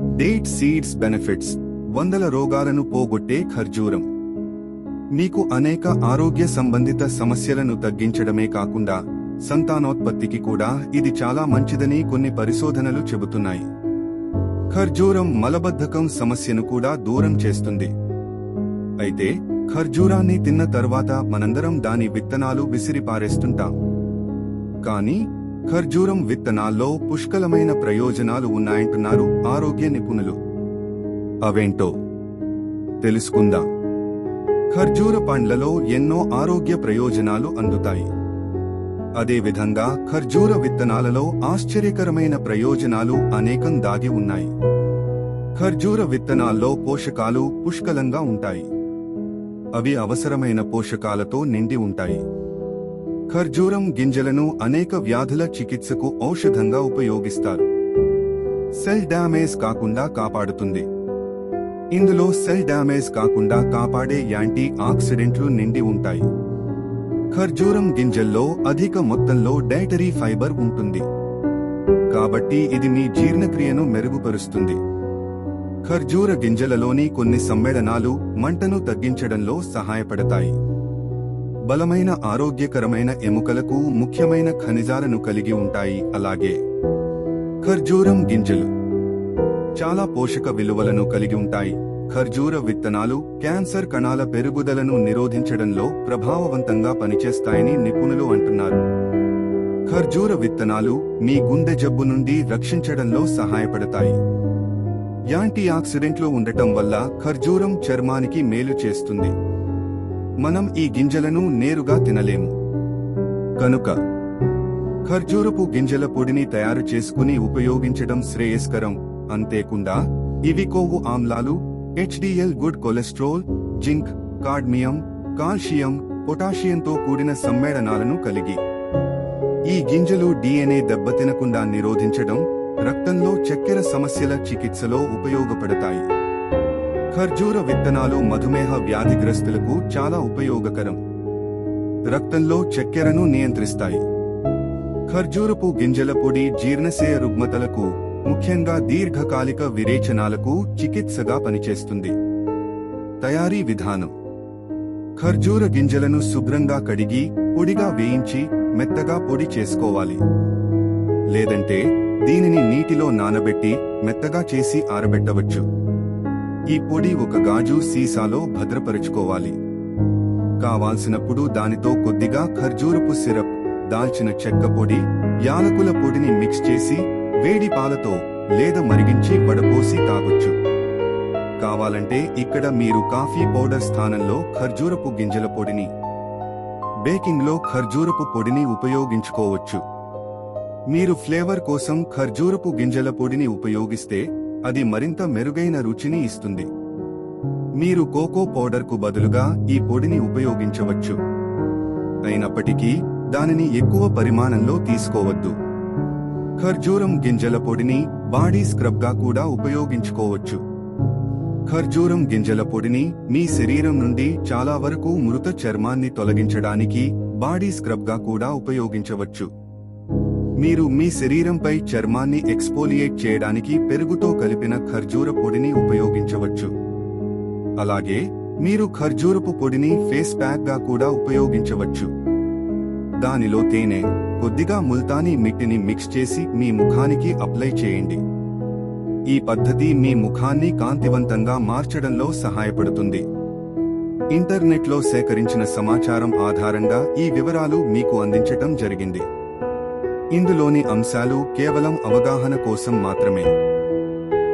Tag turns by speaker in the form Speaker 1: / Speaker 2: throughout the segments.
Speaker 1: Date seeds benefits వందల రోగాలను పోగొట్టే ఖర్జూరం. మీకు అనేక ఆరోగ్య సంబంధిత సమస్యలను తగ్గించడమే కాకుండా సంతానోత్పత్తికి కూడా ఇది చాలా మంచిదని కొన్ని పరిశోధనలు చెబుతున్నాయి. ఖర్జూరం మలబద్ధకం సమస్యను కూడా దూరం చేస్తుంది. అయితే ఖర్జూరాన్ని తిన్న తర్వాత మనందరం దాని విత్తనాలు విసిరిపారేస్తుంటాం. కానీ ఖర్జూరం విత్తనాల్లో పుష్కలమైన ప్రయోజనాలు ఉన్నాయంటున్నారు ఆరోగ్య నిపుణులు. అవేంటో? తెలుసుకుందాం. ఖర్జూర పండ్లలో ఎన్నో ఆరోగ్య ప్రయోజనాలు అందుతాయి. అదేవిధంగా ఖర్జూర విత్తనాలలో ఆశ్చర్యకరమైన ప్రయోజనాలు అనేకం దాగి ఉన్నాయి. ఖర్జూర విత్తనాల్లో పోషకాలు పుష్కలంగా ఉంటాయి. అవి అవసరమైన పోషకాలతో నిండి ఉంటాయి. ఖర్జూరం గింజలను అనేక వ్యాధుల చికిత్సకు ఔషధంగా ఉపయోగిస్తారు. సెల్ డ్యామేజ్ కాకుండా కాపాడుతుంది. ఇందులో సెల్ డ్యామేజ్ కాకుండా కాపాడే యాంటీ ఆక్సిడెంట్లు నిండి ఉంటాయి. ఖర్జూరం గింజల్లో అధిక మొత్తంలో డైటరీ ఫైబర్ ఉంటుంది. కాబట్టి ఇది మీ జీర్ణక్రియను మెరుగుపరుస్తుంది. ఖర్జూర గింజలలోని కొన్ని సమ్మేళనాలు మంటను తగ్గించడంలో సహాయపడతాయి. బలమైన ఆరోగ్యకరమైన ఎముకలకు ముఖ్యమైన ఖనిజాలను కలిగి ఉంటాయి. అలాగే ఖర్జూరం గింజలు చాలా పోషక విలువలను కలిగి ఉంటాయి. ఖర్జూర విత్తనాలు క్యాన్సర్ కణాల పెరుగుదలను నిరోధించడంలో ప్రభావవంతంగా పనిచేస్తాయని నిపుణులు అంటున్నారు. ఖర్జూర విత్తనాలు మీ గుండె జబ్బు నుండి రక్షించడంలో సహాయపడతాయి. యాంటీ ఆక్సిడెంట్లు ఉండటం వల్ల ఖర్జూరం చర్మానికి మేలు చేస్తుంది. మనం ఈ గింజలను నేరుగా తినలేము. కనుక ఖర్జూరపు గింజల పొడిని తయారు చేసుకుని ఉపయోగించడం శ్రేయస్కరం. అంతేకుండా ఇవి కొవ్వు ఆమ్లాలు HDL good cholesterol zinc cadmium calcium పొటాషియంతో కూడిన సమ్మేళనాలను కలిగి. ఈ గింజలు డిఎన్ఏ దెబ్బతినకుండా నిరోధించడం రక్తంలో చక్కెర సమస్యల చికిత్సలో ఉపయోగపడతాయి. ఖర్జూర విత్తనాలు మధుమేహ వ్యాధిగ్రస్తులకు చాలా ఉపయోగకరం. రక్తంలో చక్కెరను నియంత్రిస్తాయి. ఖర్జూరపు గింజల పొడి జీర్ణశయ రుగ్మతలకు ముఖ్యంగా దీర్ఘకాలిక విరేచనాలకు చికిత్సగా పనిచేస్తుంది. తయారీ విధానం. ఖర్జూర గింజలను శుభ్రంగా కడిగి పొడిగా వేయించి మెత్తగా పొడి చేసుకోవాలి. లేదంటే దీనిని నీటిలో నానబెట్టి మెత్తగా చేసి ఆరబెట్టవచ్చు. ఈ పొడి ఒక గాజు సీసాలో భద్రపరుచుకోవాలి. కావాల్సినప్పుడు దానితో కొద్దిగా ఖర్జూరపు సిరప్ దాల్చిన చెక్క పొడి యాలకుల పొడిని మిక్స్ చేసి వేడి పాలతో లేదా మరిగించి వడపోసి తాగొచ్చు. కావాలంటే ఇక్కడ మీరు కాఫీ పౌడర్ స్థానంలో ఖర్జూరపు గింజల పొడిని బేకింగ్లో ఖర్జూరపు పొడిని ఉపయోగించుకోవచ్చు. మీరు ఫ్లేవర్ కోసం ఖర్జూరపు గింజల పొడిని ఉపయోగిస్తే అది మరింత మెరుగైన రుచిని ఇస్తుంది. మీరు కోకో పౌడర్కు బదులుగా ఈ పొడిని ఉపయోగించవచ్చు. అయినప్పటికీ దానిని ఎక్కువ పరిమాణంలో తీసుకోవద్దు. ఖర్జూరం గింజల పొడిని బాడీ స్క్రబ్గా కూడా ఉపయోగించుకోవచ్చు. ఖర్జూరం గింజల పొడిని మీ శరీరం నుండి చాలా వరకు మృత చర్మాన్ని తొలగించడానికి బాడీ స్క్రబ్గా కూడా ఉపయోగించవచ్చు. మీరు మీ శరీరంపై చర్మాన్ని ఎక్స్పోలియేట్ చేయడానికి పెరుగుతో కలిపిన ఖర్జూర పొడిని ఉపయోగించవచ్చు. అలాగే మీరు ఖర్జూరపు పొడిని ఫేస్ ప్యాక్గా కూడా ఉపయోగించవచ్చు. దానిలో తేనె కొద్దిగా ముల్తానీ మిట్టిని మిక్స్ చేసి మీ ముఖానికి అప్లై చేయండి. ఈ పద్ధతి మీ ముఖాన్ని కాంతివంతంగా మార్చడంలో సహాయపడుతుంది. ఇంటర్నెట్లో సేకరించిన సమాచారం ఆధారంగా ఈ వివరాలు మీకు అందించటం జరిగింది. ఇందులోని అంశాలు కేవలం అవగాహన కోసం మాత్రమే.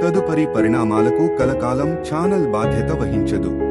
Speaker 1: తదుపరి పరిణామాలకు కలకాలం ఛానల్ బాధ్యత వహించదు.